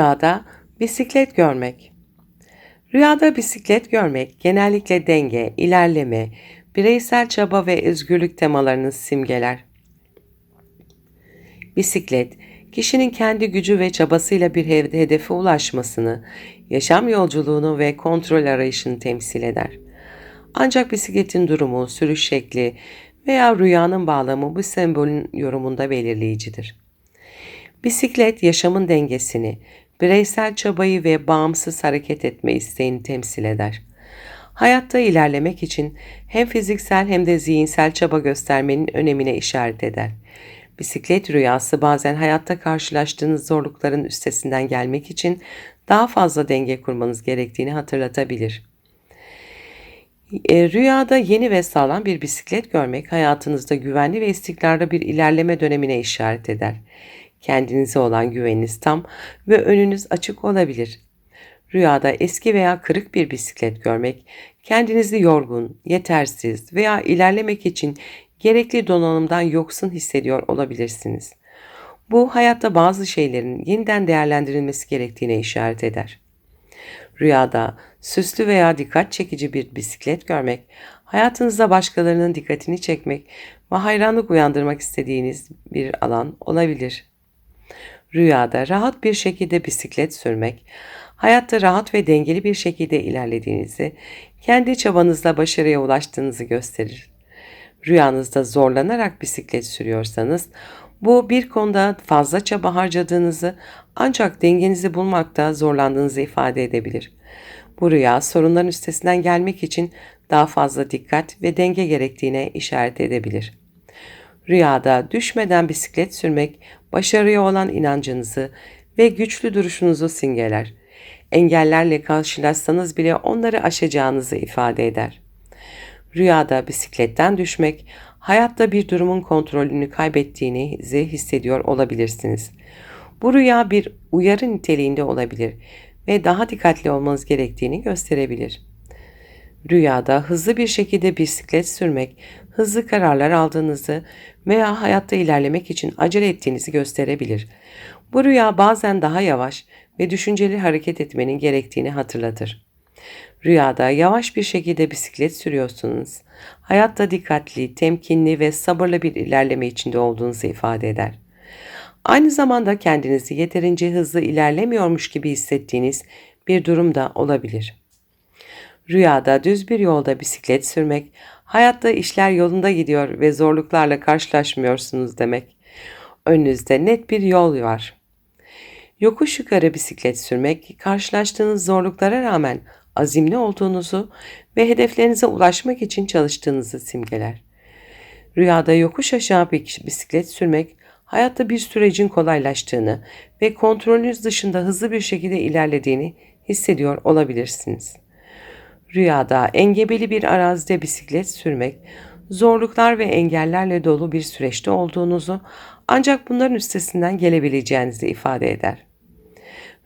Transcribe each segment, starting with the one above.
Rüyada bisiklet görmek. Rüyada bisiklet görmek genellikle denge, ilerleme, bireysel çaba ve özgürlük temalarını simgeler. Bisiklet, kişinin kendi gücü ve çabasıyla bir hedefe ulaşmasını, yaşam yolculuğunu ve kontrol arayışını temsil eder. Ancak bisikletin durumu, sürüş şekli veya rüyanın bağlamı bu sembolün yorumunda belirleyicidir. Bisiklet yaşamın dengesini, bireysel çabayı ve bağımsız hareket etme isteğini temsil eder. Hayatta ilerlemek için hem fiziksel hem de zihinsel çaba göstermenin önemine işaret eder. Bisiklet rüyası bazen hayatta karşılaştığınız zorlukların üstesinden gelmek için daha fazla denge kurmanız gerektiğini hatırlatabilir. E, rüyada yeni ve sağlam bir bisiklet görmek hayatınızda güvenli ve istikrarlı bir ilerleme dönemine işaret eder. Kendinize olan güveniniz tam ve önünüz açık olabilir. Rüyada eski veya kırık bir bisiklet görmek, kendinizi yorgun, yetersiz veya ilerlemek için gerekli donanımdan yoksun hissediyor olabilirsiniz. Bu hayatta bazı şeylerin yeniden değerlendirilmesi gerektiğine işaret eder. Rüyada süslü veya dikkat çekici bir bisiklet görmek, hayatınızda başkalarının dikkatini çekmek ve hayranlık uyandırmak istediğiniz bir alan olabilir. Rüyada rahat bir şekilde bisiklet sürmek, hayatta rahat ve dengeli bir şekilde ilerlediğinizi, kendi çabanızla başarıya ulaştığınızı gösterir. Rüyanızda zorlanarak bisiklet sürüyorsanız, bu bir konuda fazla çaba harcadığınızı ancak dengenizi bulmakta zorlandığınızı ifade edebilir. Bu rüya sorunların üstesinden gelmek için daha fazla dikkat ve denge gerektiğine işaret edebilir. Rüyada düşmeden bisiklet sürmek başarıya olan inancınızı ve güçlü duruşunuzu simgeler. Engellerle karşılaşsanız bile onları aşacağınızı ifade eder. Rüyada bisikletten düşmek, hayatta bir durumun kontrolünü kaybettiğinizi hissediyor olabilirsiniz. Bu rüya bir uyarı niteliğinde olabilir ve daha dikkatli olmanız gerektiğini gösterebilir. Rüyada hızlı bir şekilde bisiklet sürmek, hızlı kararlar aldığınızı veya hayatta ilerlemek için acele ettiğinizi gösterebilir. Bu rüya bazen daha yavaş ve düşünceli hareket etmenin gerektiğini hatırlatır. Rüyada yavaş bir şekilde bisiklet sürüyorsunuz. Hayatta dikkatli, temkinli ve sabırlı bir ilerleme içinde olduğunuzu ifade eder. Aynı zamanda kendinizi yeterince hızlı ilerlemiyormuş gibi hissettiğiniz bir durum da olabilir. Rüyada düz bir yolda bisiklet sürmek, hayatta işler yolunda gidiyor ve zorluklarla karşılaşmıyorsunuz demek. Önünüzde net bir yol var. Yokuş yukarı bisiklet sürmek, karşılaştığınız zorluklara rağmen azimli olduğunuzu ve hedeflerinize ulaşmak için çalıştığınızı simgeler. Rüyada yokuş aşağı bir bisiklet sürmek, hayatta bir sürecin kolaylaştığını ve kontrolünüz dışında hızlı bir şekilde ilerlediğini hissediyor olabilirsiniz. Rüyada engebeli bir arazide bisiklet sürmek, zorluklar ve engellerle dolu bir süreçte olduğunuzu ancak bunların üstesinden gelebileceğinizi ifade eder.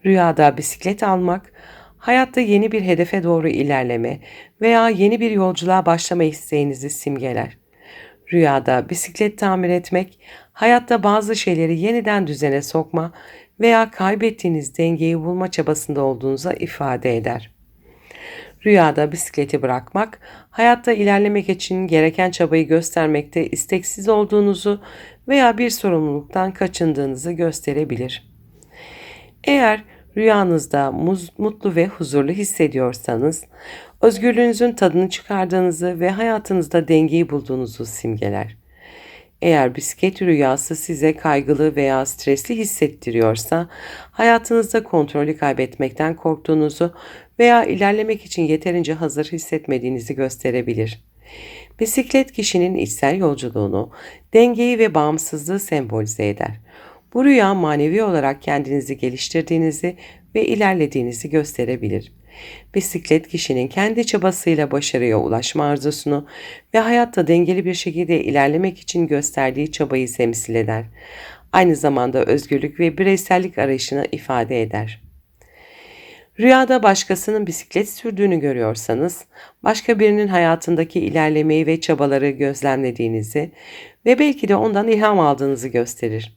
Rüyada bisiklet almak, hayatta yeni bir hedefe doğru ilerleme veya yeni bir yolculuğa başlama isteğinizi simgeler. Rüyada bisiklet tamir etmek, hayatta bazı şeyleri yeniden düzene sokma veya kaybettiğiniz dengeyi bulma çabasında olduğunuza ifade eder. Rüyada bisikleti bırakmak, hayatta ilerlemek için gereken çabayı göstermekte isteksiz olduğunuzu veya bir sorumluluktan kaçındığınızı gösterebilir. Eğer rüyanızda mutlu ve huzurlu hissediyorsanız, özgürlüğünüzün tadını çıkardığınızı ve hayatınızda dengeyi bulduğunuzu simgeler. Eğer bisiklet rüyası size kaygılı veya stresli hissettiriyorsa, hayatınızda kontrolü kaybetmekten korktuğunuzu veya ilerlemek için yeterince hazır hissetmediğinizi gösterebilir. Bisiklet kişinin içsel yolculuğunu, dengeyi ve bağımsızlığı sembolize eder. Bu rüya manevi olarak kendinizi geliştirdiğinizi ve ilerlediğinizi gösterebilir. Bisiklet kişinin kendi çabasıyla başarıya ulaşma arzusunu ve hayatta dengeli bir şekilde ilerlemek için gösterdiği çabayı temsil eder. Aynı zamanda özgürlük ve bireysellik arayışını ifade eder. Rüyada başkasının bisiklet sürdüğünü görüyorsanız, başka birinin hayatındaki ilerlemeyi ve çabaları gözlemlediğinizi ve belki de ondan ilham aldığınızı gösterir.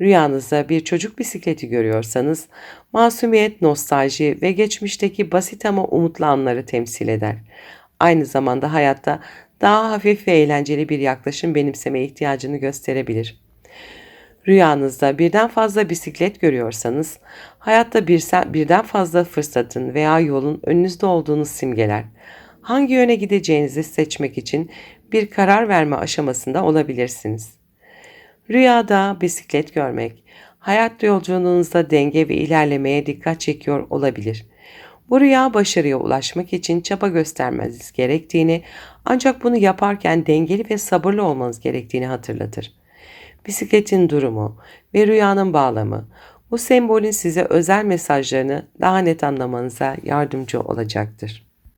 Rüyanızda bir çocuk bisikleti görüyorsanız, masumiyet, nostalji ve geçmişteki basit ama umutlu anları temsil eder. Aynı zamanda hayatta daha hafif ve eğlenceli bir yaklaşım benimseme ihtiyacını gösterebilir. Rüyanızda birden fazla bisiklet görüyorsanız, hayatta birse- birden fazla fırsatın veya yolun önünüzde olduğunu simgeler. Hangi yöne gideceğinizi seçmek için bir karar verme aşamasında olabilirsiniz. Rüyada bisiklet görmek, hayat yolculuğunuzda denge ve ilerlemeye dikkat çekiyor olabilir. Bu rüya başarıya ulaşmak için çaba göstermeniz gerektiğini, ancak bunu yaparken dengeli ve sabırlı olmanız gerektiğini hatırlatır. Bisikletin durumu ve rüyanın bağlamı bu sembolün size özel mesajlarını daha net anlamanıza yardımcı olacaktır.